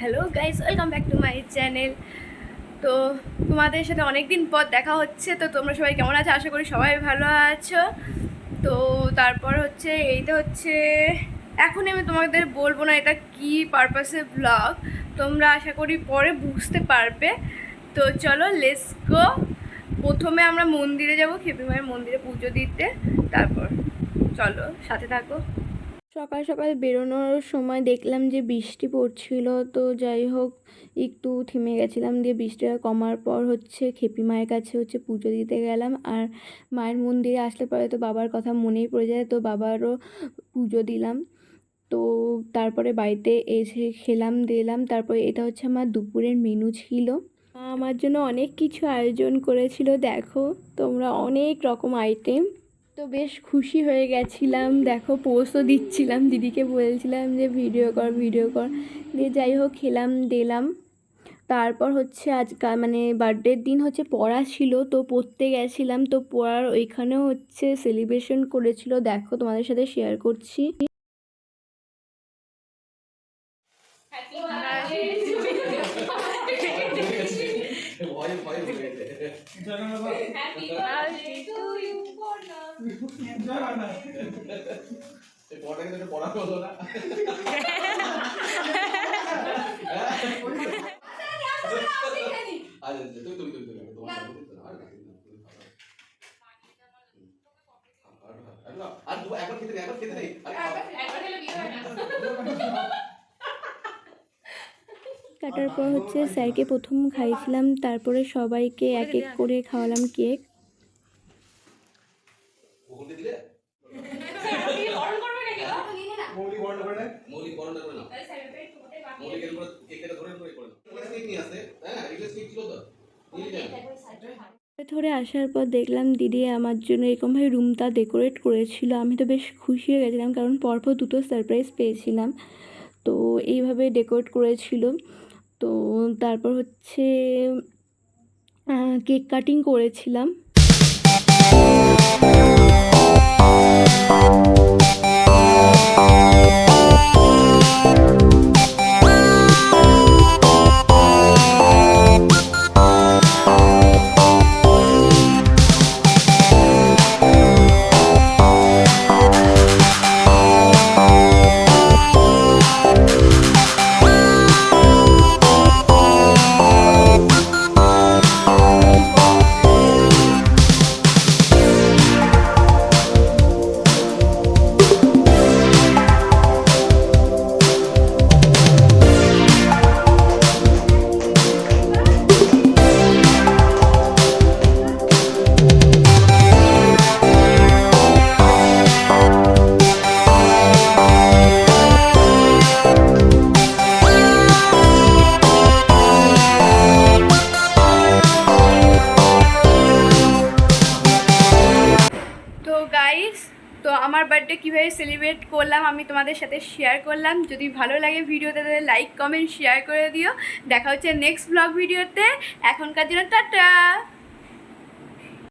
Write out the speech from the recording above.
Hello guys welcome back to my channel তো তোমাদের সাথে অনেক দিন পর দেখা হচ্ছে, তো তোমরা সবাই কেমন আছো? আশা করি সবাই ভালো আছো। তো তারপর হচ্ছে, এইটা হচ্ছে এখন আমি তোমাদের বলব না এটা কি পারপাসে ব্লগ তোমরা আশা করি পরে বুঝতে পারবে। তো চলো লেটস গো প্রথমে আমরা মন্দিরে যাব খেপি মায়ের মন্দিরে পুজো দিতে। তারপর, চলো, সাথে থাকো। সকাল সকাল বেরোনোর সময় দেখলাম যে বৃষ্টি পড়ছিল, তো যাই হোক, একটু থেমে গেছিলাম দিয়ে বৃষ্টিটা কমার পর হচ্ছে খেপি মায়ের কাছে হচ্ছে পুজো দিতে গেলাম। আর মায়ের মন্দিরে আসলে পরে তো বাবার কথা মনেই পড়ে যায়, তো বাবারও পুজো দিলাম। তো তারপরে বাড়িতে এসে খেলাম, দিলাম। তারপরে এটা হচ্ছে আমার দুপুরের মেনু ছিল। আমার জন্য অনেক কিছু আয়োজন করেছিল, দেখো। তোমরা অনেক রকম আইটেম তো বেশ খুশি হয়ে গেছিলাম। দেখো পোস্টও দিচ্ছিলাম দিদিকে বলছিলাম যে ভিডিও কর ভিডিও কর। দিয়ে যাই হোক খেলাম দিলাম। তারপর হচ্ছে আজকাল মানে বার্থডের দিন হচ্ছে পড়া ছিল তো পড়তে গেছিলাম। তো পড়ার ওইখানেও হচ্ছে সেলিব্রেশন করেছিল। দেখো তোমাদের সাথে শেয়ার করছি। এই কাটার পর হচ্ছে স্যারকে প্রথম খাইছিলাম তারপরে সবাইকে এক এক করে খাওয়ালাম কেক। দিলে? মৌলিক বর্ণ করে মৌলিক বর্ণটা করে না। মৌলিক এর উপর কেকটা ধরে ধরে করে কেক নিয়ে আসতে হ্যাঁ ইংলিশ কেক ছিল তো। ধরে আসার পর দেখলাম দিদি আমার জন্য এরকমভাবে রুমটা ডেকোরেট করেছিল। আমি তো বেশ খুশি হয়ে গেছিলাম কারণ পরপর দুটো সারপ্রাইজ পেয়েছিলাম। তো এইভাবে ডেকোরেট করেছিল। তো তারপর হচ্ছে কেক কাটিং করেছিলাম। গাইস তো আমার বার্থডে কীভাবে সেলিব্রেট করলাম আমি তোমাদের সাথে শেয়ার করলাম। যদি ভালো লাগে ভিডিওতে তাহলে লাইক কমেন্ট শেয়ার করে দিও। দেখা হচ্ছে নেক্সট ব্লগ ভিডিওতে। এখনকার জন্য টাটা!